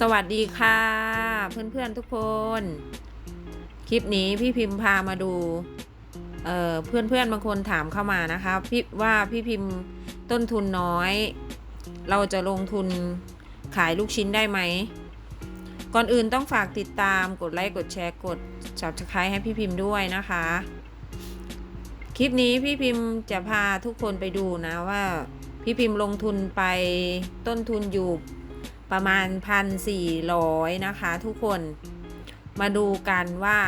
สวัสดีค่ะ เพื่อนๆทุกคน คลิปนี้พี่พิมพ์พามาดูเอ่อเพื่อนๆบางคนถามเข้ามานะคะพี่ว่าพี่พิมพ์ต้นทุนน้อย เราจะลงทุนขายลูกชิ้นได้ไหม ก่อนอื่นต้องฝากติดตามกดไลค์กดแชร์กด subscribe ให้พี่พิมพ์ด้วยนะคะ คลิปนี้พี่พิมพ์จะพาทุกคนไปดูนะว่า พี่พิมพ์ลงทุนไปต้นทุนอยู่ ประมาณ 1,400 นะคะทุกคนมาดูกันว่า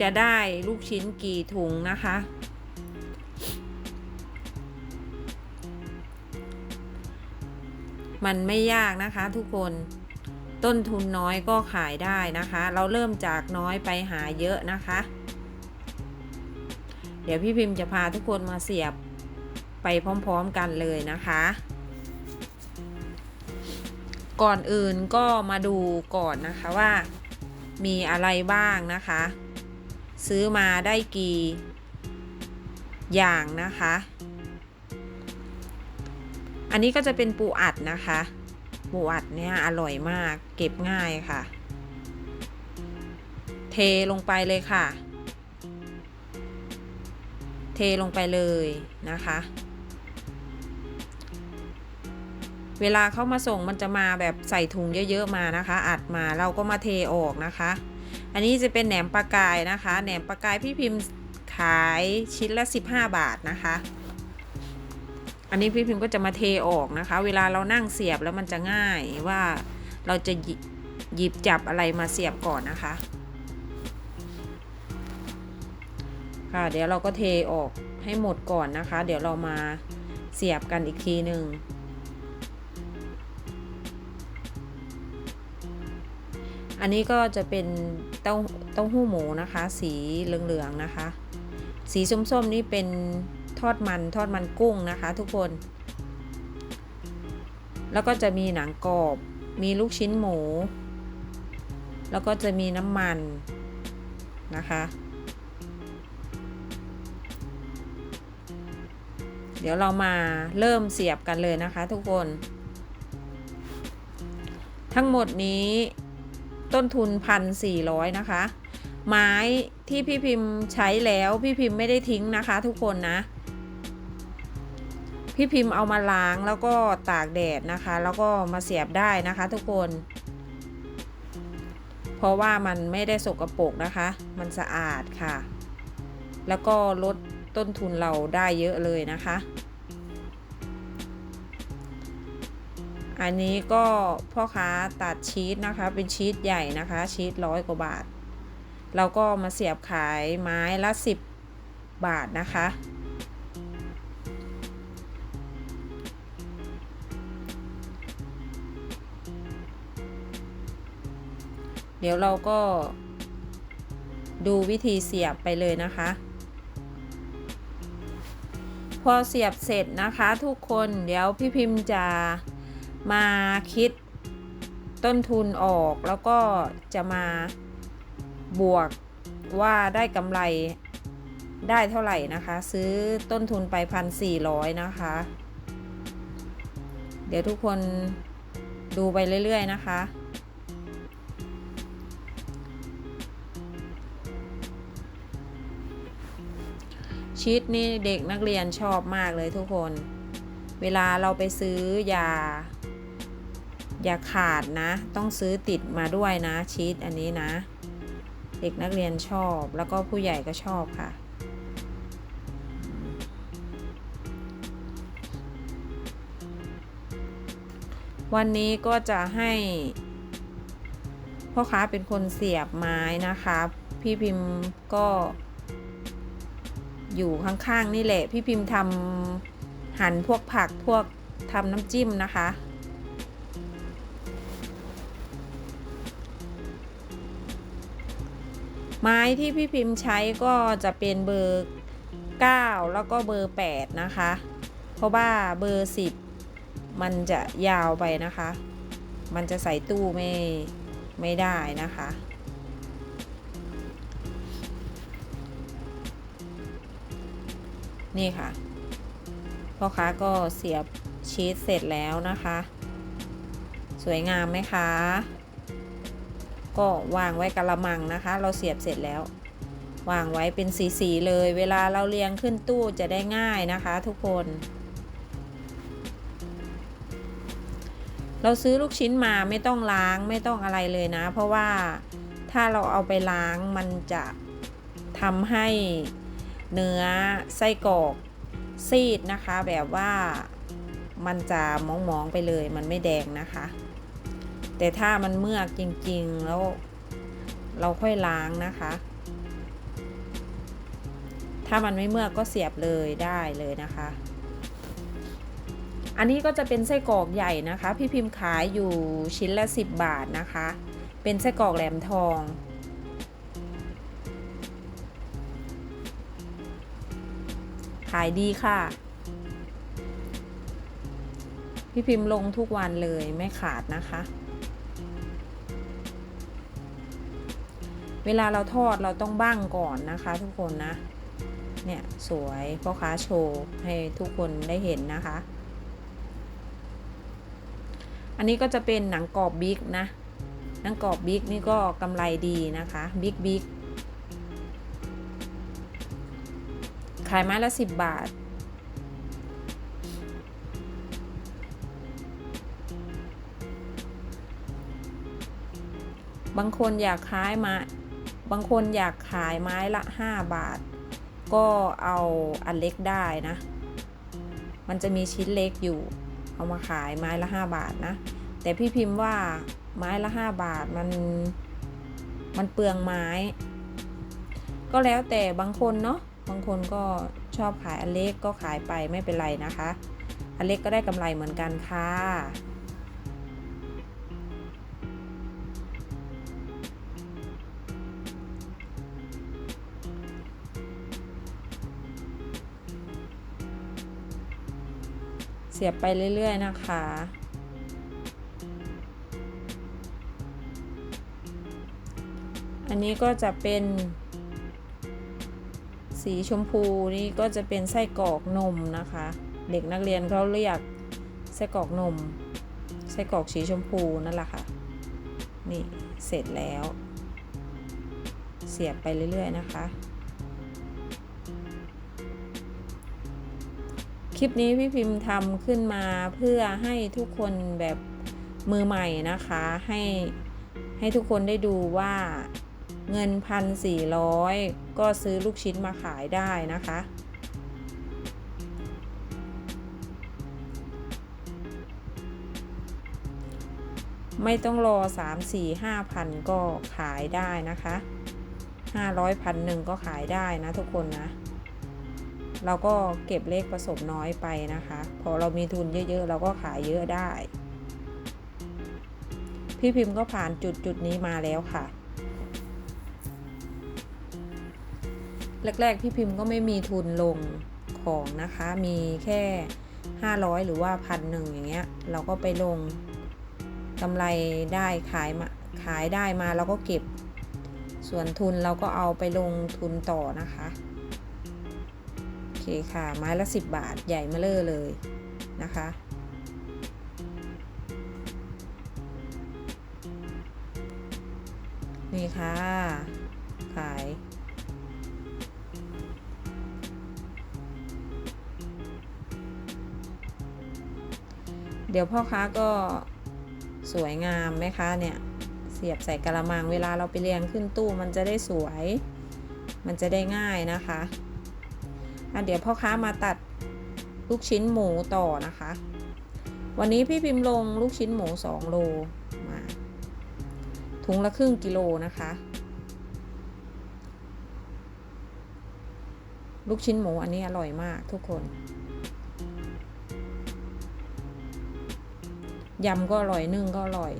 จะได้ลูกชิ้นกี่ถุงนะคะ มันไม่ยากนะคะทุกคนต้นทุนน้อยก็ขายได้นะคะ เราเริ่มจากน้อยไปหาเยอะนะคะ เดี๋ยวพี่พิมพ์จะพาทุกคนมาเสียบไปพร้อมๆกันเลยนะคะ ก่อนอื่นก็มาดูก่อนนะคะว่า มีอะไรบ้างนะคะ ซื้อมาได้กี่อย่างนะคะ อันนี้ก็จะเป็นปูอัดนะคะ ปูอัดเนี่ยอร่อยมากเก็บง่ายค่ะ เทลงไปเลยค่ะ เทลงไปเลยนะคะ เวลาเข้ามาส่งมันจะมาแบบใส่ถุงเยอะๆมานะคะ อัดมาเราก็มาเทออกนะคะ อันนี้จะเป็นแหนมปลากายนะคะแหนมปลากายพี่พิมพ์ขายชิ้นละ 15 บาทนะคะ อันนี้พี่พิมพ์ก็จะมาเทออกนะคะ เวลาเรานั่งเสียบแล้วมันจะง่ายว่าเราจะหยิบจับอะไรมาเสียบก่อนนะคะค่ะเดี๋ยวเราก็เทออกให้หมดก่อนนะคะ เดี๋ยวเรามาเสียบกันอีกทีหนึ่ง อันนี้ก็จะเป็นเต้าเต้าหู้หมูนะคะ สีเหลืองๆนะคะ สีส้มๆนี่เป็นทอดมันทอดมันกุ้งนะคะ ทุกคน แล้วก็จะมีหนังกรอบ มีลูกชิ้นหมู แล้วก็จะมีน้ำมันนะคะ เดี๋ยวเรามาเริ่มเสียบกันเลยนะคะ ทุกคน ทั้งหมดนี้ ต้นทุนพันสี่ร้อยนะคะ ไม้ที่พี่พิมพ์ใช้แล้วพี่พิมพ์ไม่ได้ทิ้งนะคะ ทุกคนนะ พี่พิมพ์เอามาล้างแล้วก็ตากแดดนะคะ แล้วก็มาเสียบได้นะคะ ทุกคน เพราะว่ามันไม่ได้สกรปรกนะคะ มันสะอาดค่ะ แล้วก็ลดต้นทุนเราได้เยอะเลยนะคะ อันนี้ก็พ่อค้าตัดชีสนะคะ เป็นชีสใหญ่นะคะ ชีสร้อยกว่าบาท เราก็มาเสียบขายไม้ละ 10 บาทนะคะ เดี๋ยวเราก็ดูวิธีเสียบไปเลยนะคะ พอเสียบเสร็จนะคะทุกคนเดี๋ยวพี่พิมพ์จะ มาคิดต้นทุนออกแล้วก็จะมาบวกว่าได้กำไรได้เท่าไหร่นะคะ ซื้อต้นทุนไปพันสี่ร้อยนะคะ เดี๋ยวทุกคนดูไปเรื่อย ๆ นะคะชีสนี่เด็กนักเรียนชอบมากเลยทุกคน เวลาเราไปซื้ออยา อย่าขาดนะ ต้องซื้อติดมาด้วยนะชีสอันนี้นะ เด็กนักเรียนชอบแล้วก็ผู้ใหญ่ก็ชอบค่ะ วันนี้ก็จะให้พ่อค้าเป็นคนเสียบไม้นะคะ พี่พิมพ์ก็อยู่ข้างๆนี่แหละ พี่พิมพ์ทำหั่นพวกผักพวกทำน้ำจิ้มนะคะ ไม้ที่พี่พิมพ์ใช้ก็จะเป็นเบอร์ 9 แล้วก็เบอร์ 8 นะคะ เพราะว่าเบอร์ 10 มันจะยาวไปนะคะ มันจะใส่ตู้ไม่ไม่ได้นะคะนี่ค่ะ พ่อค้าก็เสียบชีสเสร็จแล้วนะคะ สวยงามไหมคะ ก็วางไว้กระมังนะคะ เราเสียบเสร็จแล้ว วางไว้เป็นสีๆเลย เวลาเราเรียงขึ้นตู้จะได้ง่ายนะคะ ทุกคน เราซื้อลูกชิ้นมาไม่ต้องล้างไม่ต้องอะไรเลยนะ เพราะว่าถ้าเราเอาไปล้างมันจะทำให้เนื้อไส้กรอกซีดนะคะ แบบว่ามันจะมองๆไปเลยมันไม่แดงนะคะ แต่ถ้ามันเมือกจริงๆ แล้ว เราค่อยล้างนะคะ ถ้ามันไม่เมือกก็เสียบเลยได้เลยนะคะ อันนี้ก็จะเป็นไส้กรอกใหญ่นะคะ พี่พิมพ์ขายอยู่ชิ้นละ 10 บาทนะคะ เป็นไส้กรอกแหลมทองขายดีค่ะ พี่พิมพ์ลงทุกวันเลยไม่ขาดนะคะ เวลาเราทอดเราต้องบ้างก่อนนะคะทุกคนนะ เนี่ยสวยพ่อค้าโชว์ให้ทุกคนได้เห็นนะคะ อันนี้ก็จะเป็นหนังกรอบบิ๊กนะ หนังกรอบบิ๊กนี่ก็กำไรดีนะคะบิ๊กบิ๊กขายไม้ละสิบบาทบางคนอยากขายมา บางคนอยากขายไม้ละ 5 บาท ก็เอาอันเล็กได้นะ มันจะมีชิ้นเล็กอยู่ เอามาขายไม้ละ 5 บาทนะ แต่พี่พิมพ์ว่าไม้ละ 5 บาทมันมันเปลืองไม้ ก็แล้วแต่บางคนเนาะบางคนก็ชอบขายอันเล็กก็ขายไปไม่เป็นไรนะคะ อันเล็กก็ได้กำไรเหมือนกันค่ะ สียบไปเรื่อย ๆ นะคะ อันนี้ก็จะเป็น สีชมพูนี่ก็จะเป็นไส้กรอกนมนะคะ เด็กนักเรียนเขาเรียกไส้กรอกนม ไส้กรอกสีชมพูนั่นแหละค่ะ นี่เสร็จแล้ว เสียบไปเรื่อย ๆ นะคะ ลิปนี้พี่พิมพ์ทำขึ้นมาเพื่อให้ทุกคนแบบมือใหม่นะคะให้ให้ทุกคนได้ดูว่าเงินพันสี่ร้อยก็ซื้อลูกชิ้นมาขายได้นะคะ ไม่ต้องรอ 3 4 5พันก็ขายได้นะคะ 500พันหนึ่งก็ขายได้นะทุกคนนะ เราก็เก็บเลขผสมน้อยไปนะคะ พอเรามีทุนเยอะๆ เราก็ขายเยอะได้ พี่พิมพ์ก็ผ่านจุดจุดนี้มาแล้วค่ะ แรกๆ พี่พิมพ์ก็ไม่มีทุนลงของนะคะ มีแค่ 500 หรือว่าพันหนึ่งอย่างเงี้ย เราก็ไปลงกำไรได้ขายมาขายได้มาเราก็เก็บ ส่วนทุนเราก็เอาไปลงทุนต่อนะคะ เคค่ะ ไม้ละ 10 บาท ใหญ่มาเลอเลยนะคะ นี่ค่ะ ขายเดี๋ยวพ่อค้าก็สวยงามไหมคะเนี่ย เสียบใส่กระมังเวลาเราไปเรียงขึ้นตู้มันจะได้สวย มันจะได้ง่ายนะคะ อะเดี๋ยวพ่อค้ามาตัดลูกชิ้นหมูต่อนะคะ วันนี้พี่พิมพ์ลงลูกชิ้นหมู 2 โลมาถุงละครึ่งกิโลนะคะ ลูกชิ้นหมูอันนี้อร่อยมากทุกคนยำก็อร่อยนึ่งก็อร่อย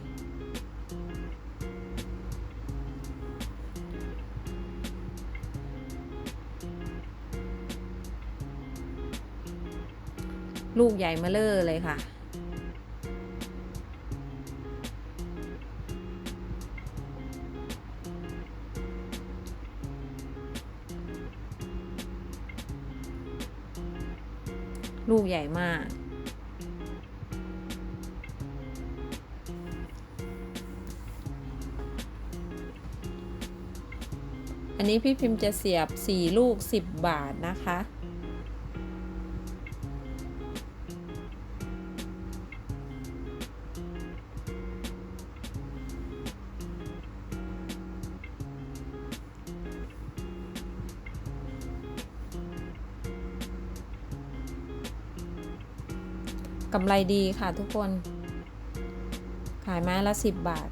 ลูกใหญ่มาเลอร์เลยค่ะ ลูกใหญ่มากอันนี้พี่พิมพ์จะเสียบ 4 ลูก 10 บาทนะคะำไรดีค่ะทุกคน ขายไม้ละ10บาท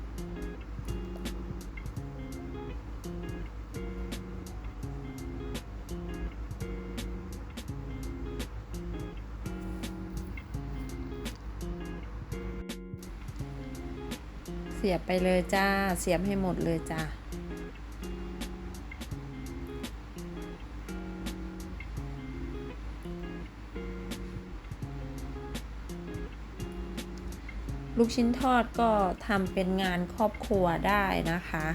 เสียบไปเลยจ้า เสียบให้หมดเลยจ้า ลูกชิ้นทอดก็ทำเป็นงานครอบครัวได้นะคะ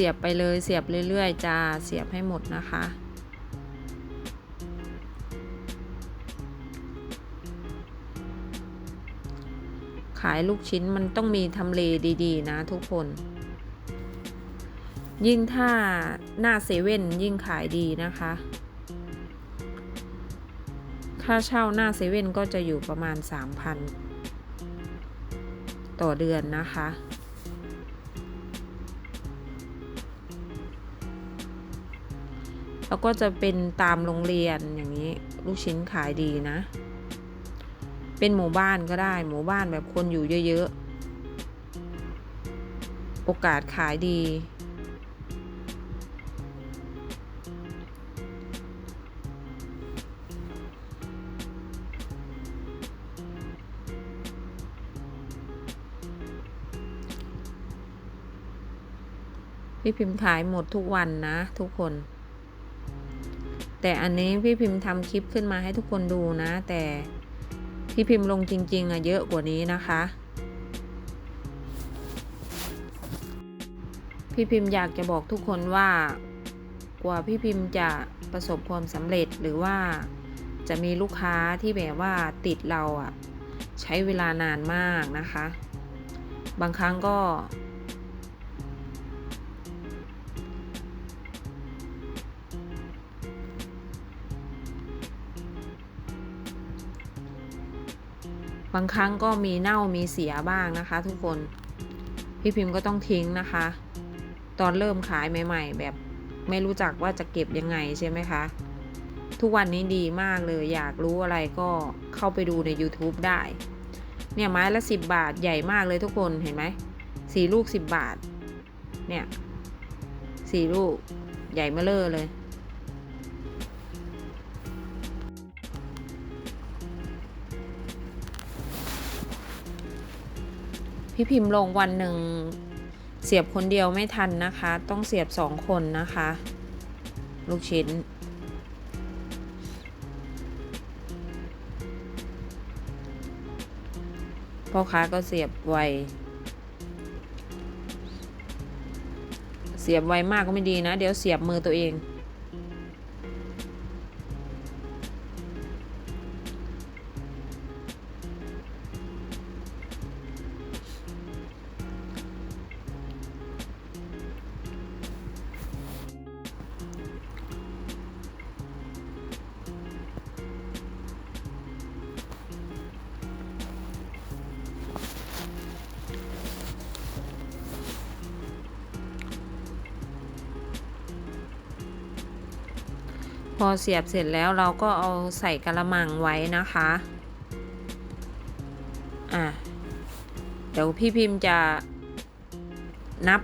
สียบไปเลยเสียบเรื่อยๆจ้าเสียบให้หมดนะคะ ขายลูกชิ้นมันต้องมีทำเลดีๆ นะทุกคน ยิ่งถ้าหน้าเซเว่นยิ่งขายดีนะคะ ค่าเช่าหน้าเซเว่นก็จะอยู่ประมาณ 3,000 ต่อเดือนนะคะ แล้วก็จะเป็นตามโรงเรียนอย่างนี้ลูกชิ้นขายดีนะ เป็นหมู่บ้านก็ได้ หมู่บ้านแบบคนอยู่เยอะๆ โอกาสขายดี พี่พิมพ์ขายหมดทุกวันนะทุกคน แต่อันนี้พี่พิมพ์ทำคลิปขึ้นมาให้ทุกคนดูนะ แต่พี่พิมพ์ลงจริงๆอะเยอะกว่านี้นะคะ พี่พิมพ์อยากจะบอกทุกคนว่ากว่าพี่พิมพ์จะประสบความสำเร็จหรือว่าจะมีลูกค้าที่แบบว่าติดเราอะใช้เวลานานมากนะคะ บางครั้งก็ บางครั้งก็มีเน่ามีเสียบ้างนะคะ ทุกคน พี่พิมพ์ก็ต้องทิ้งนะคะ ตอนเริ่มขายใหม่ ๆ แบบไม่รู้จักว่าจะเก็บยังไงใช่ไหมคะ ทุกวันนี้ดีมากเลย อยากรู้อะไรก็เข้าไปดูใน YouTube ได้ เนี่ยไม้ละ 10 บาทใหญ่มากเลยทุกคนเห็นไหมสี่ลูก 10 บาท เนี่ยสี่ลูกใหญ่เมาเลอเลย พี่พิมพ์ลงวันหนึ่งเสียบคนเดียวไม่ทันนะคะ ต้องเสียบสองคนนะคะ ลูกชิ้น พ่อค้าก็เสียบไว เสียบไวมากก็ไม่ดีนะ เดี๋ยวเสียบมือตัวเอง พอเสียบเสร็จแล้วเราก็เอาใส่กระมังไว้นะคะอะเดี๋ยวพี่พิมพ์จะนับ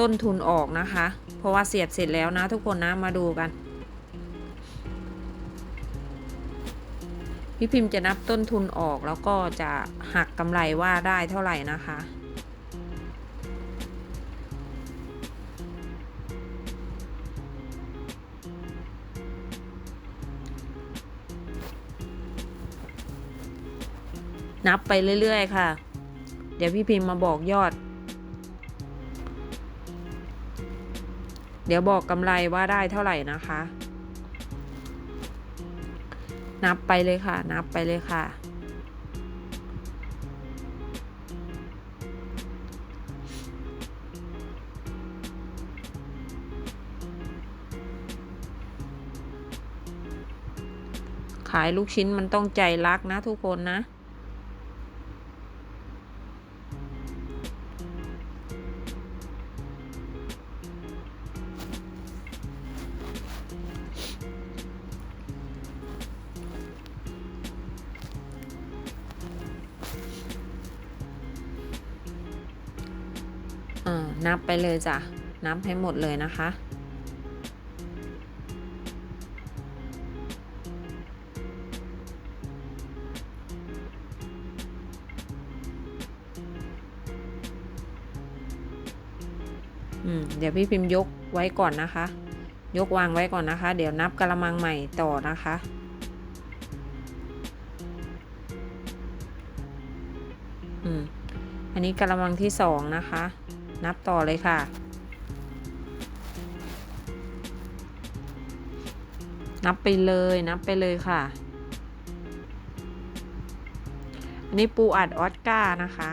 ต้นทุนออกนะคะ เพราะว่าเสียบเสร็จแล้วนะทุกคนนะมาดูกัน พี่พิมพ์จะนับต้นทุนออกแล้วก็จะหักกำไรว่าได้เท่าไหร่นะคะ นับไปเรื่อย ๆ ค่ะ เดี๋ยวพี่พิมพ์มาบอกยอด เดี๋ยวบอกกำไรว่าได้เท่าไหร่นะคะ นับไปเลยค่ะ นับไปเลยค่ะขายลูกชิ้นมันต้องใจรักนะทุกคนนะ อ่านับไปเลยจ้ะ นับให้หมดเลยนะคะ เดี๋ยวพี่พิมพ์ยกไว้ก่อนนะคะ ยกวางไว้ก่อนนะคะ เดี๋ยวนับกระมังใหม่ต่อนะคะอืมอันนี้กระมังที่สองนะคะ นับต่อเลยค่ะ นับไปเลยนับไปเลยค่ะ อันนี้ปูอัดออสการ์นะคะ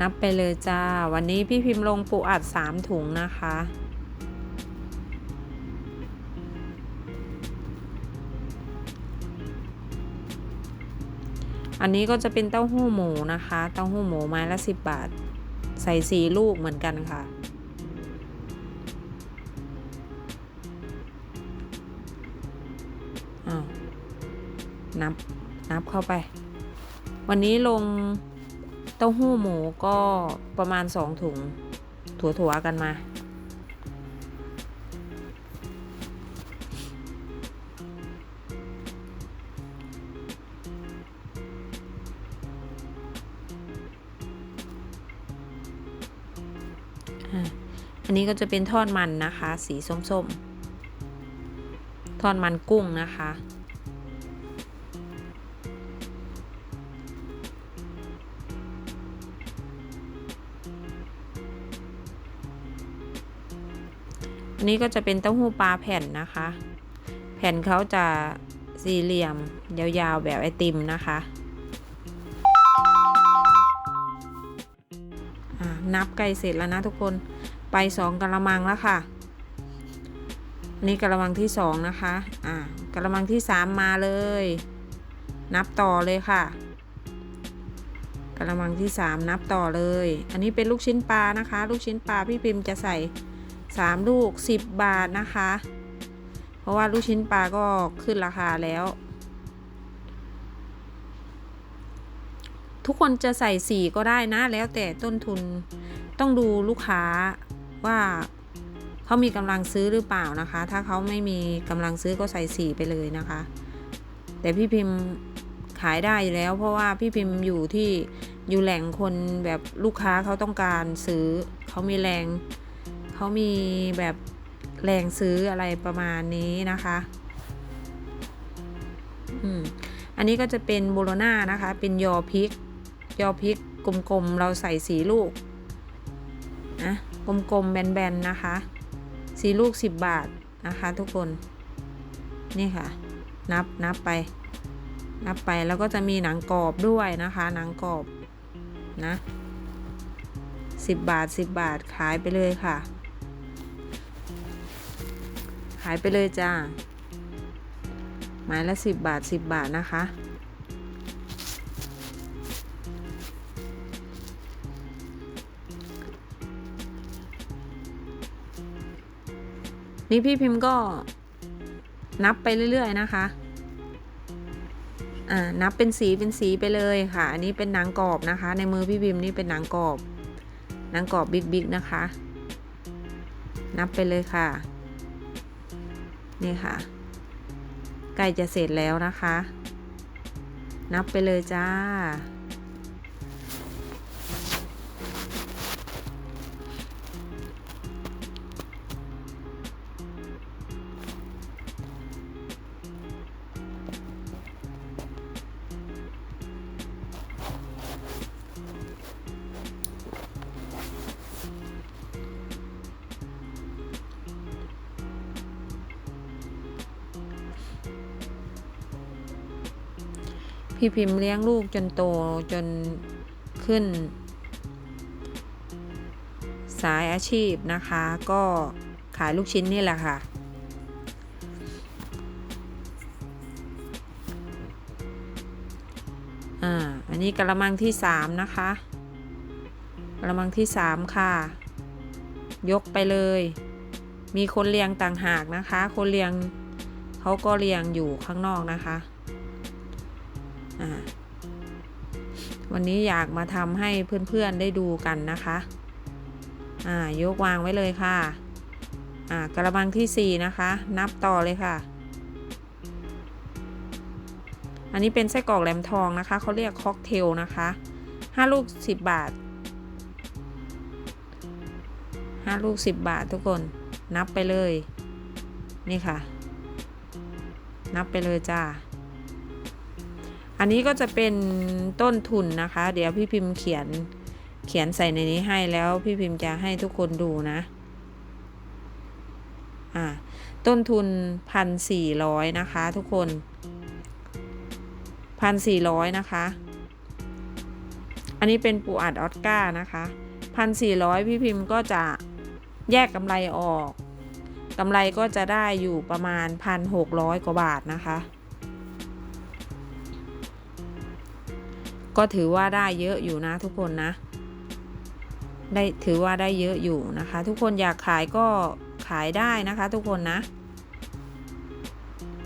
นับไปเลยจ้า วันนี้พี่พิมพ์ลงปูอัดสามถุงนะคะ อันนี้ก็จะเป็นเต้าหู้หมูนะคะ เต้าหู้หมูไม้ละสิบบาท ใส่สีลูกเหมือนกันค่ะอ้าวนับ นับเข้าไป วันนี้ลง เต้าหู้หมูก็ประมาณสองถุง ถั่วๆกันมา อันนี้ก็จะเป็นทอดมันนะคะ สีส้มๆ ทอดมันกุ้งนะคะ นนี้ก็จะเป็นเต้าหู้ปลาแผ่นนะคะ แผ่นเขาจะสี่เหลี่ยม ยาวๆ แบบไอติมนะคะ นับไก่เสร็จแล้วนะทุกคน ไปสองกระมังแล้วค่ะอันนี้กระมังที่สองนะคะอ่ากระมังที่สามมาเลย นับต่อเลยค่ะกระมังที่สามนับต่อเลย อันนี้เป็นลูกชิ้นปลานะคะ ลูกชิ้นปลาพี่พิมพ์จะใส่ สามลูกสิบบาทนะคะ เพราะว่าลูกชิ้นปลาก็ขึ้นราคาแล้ว ทุกคนจะใส่สีก็ได้นะ แล้วแต่ต้นทุนต้องดูลูกค้าว่าเขามีกำลังซื้อหรือเปล่านะคะ ถ้าเขาไม่มีกำลังซื้อก็ใส่สีไปเลยนะคะ แต่พี่พิมพ์ขายได้อยู่แล้ว เพราะว่าพี่พิมพ์อยู่ที่อยู่แหล่งคนแบบลูกค้าเขาต้องการซื้อเขามีแรง เขามีแบบแรงซื้ออะไรประมาณนี้นะคะอืมอันนี้ก็จะเป็นโบโลน่านะคะ เป็นยอพริก ยอพริกกลมๆ เราใส่สีลูกนะกลมๆ แบนๆ นะคะสีลูก 10 บาทนะคะทุกคน นี่ค่ะ นับนับไป นับไปแล้วก็จะมีหนังกรอบด้วยนะคะ หนังกรอบนะ 10 บาท 10 บาทขายไปเลยค่ะ ขายไปเลยจ้าไม้ละ 10 บาท 10 บาทนะคะ นี่พี่พิมพ์ก็นับไปเรื่อยๆนะคะอ่านับเป็นสีเป็นสีไปเลยค่ะ อันนี้เป็นหนังกรอบนะคะ ในมือพี่พิมพ์นี่เป็นหนังกรอบหนังกรอบบิ๊กๆนะคะ นับไปเลยค่ะ นี่ค่ะใกล้จะเสร็จแล้วนะคะ นับไปเลยจ้า พี่พิมพ์เลี้ยงลูกจนโตจนขึ้น สายอาชีพนะคะ ก็ขายลูกชิ้นนี่แหละค่ะ อ่า อันนี้กระมังที่สามนะคะกระมังที่สามค่ะ ยกไปเลย มีคนเลี้ยงต่างหากนะคะ คนเลี้ยงเขาก็เลี้ยงอยู่ข้างนอกนะคะ วันนี้อยากมาทำให้เพื่อนๆได้ดูกันนะคะอ่ายกวางไว้เลยค่ะอ่ากระบังที่ 4 นะคะ นับต่อเลยค่ะ อันนี้เป็นไส้กรอกแหลมทองนะคะเขาเรียกค็อกเทลนะคะ5ลูก 10 บาท5ลูก 10 บาททุกคนนับไปเลย นี่ค่ะ นับไปเลยจ้า อันนี้ก็จะเป็นต้นทุนนะคะ เดี๋ยวพี่พิมพ์เขียนเขียนใส่ในนี้ให้แล้วพี่พิมพ์จะให้ทุกคนดูนะอ่าต้นทุนพันสี่ร้อยนะคะทุกคนพันสี่ร้อยนะคะ อันนี้เป็นปูอัดออสการ์นะคะพันสี่ร้อยพี่พิมพ์ก็จะแยกกำไรออกกำไรก็จะได้อยู่ประมาณพันหกร้อยกว่าบาทนะคะ ก็ถือว่าได้เยอะอยู่นะทุกคนนะ ได้ถือว่าได้เยอะอยู่นะคะ ทุกคนอยากขายก็ขายได้นะคะ ทุกคนนะ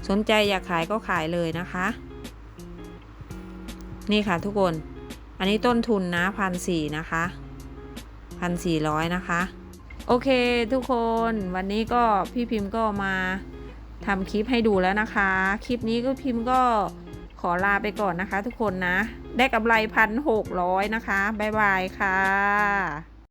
สนใจอยากขายก็ขายเลยนะคะ นี่ค่ะทุกคน อันนี้ต้นทุนนะพันสี่นะคะพันสี่ร้อยนะคะ โอเคทุกคนวันนี้ก็พี่พิมพ์ก็มาทำคลิปให้ดูแล้วนะคะ คลิปนี้ก็พิมพ์ก็ขอลาไปก่อนนะคะทุกคนนะ ได้กำไรพันหกร้อยนะคะ บ๊ายบายค่ะ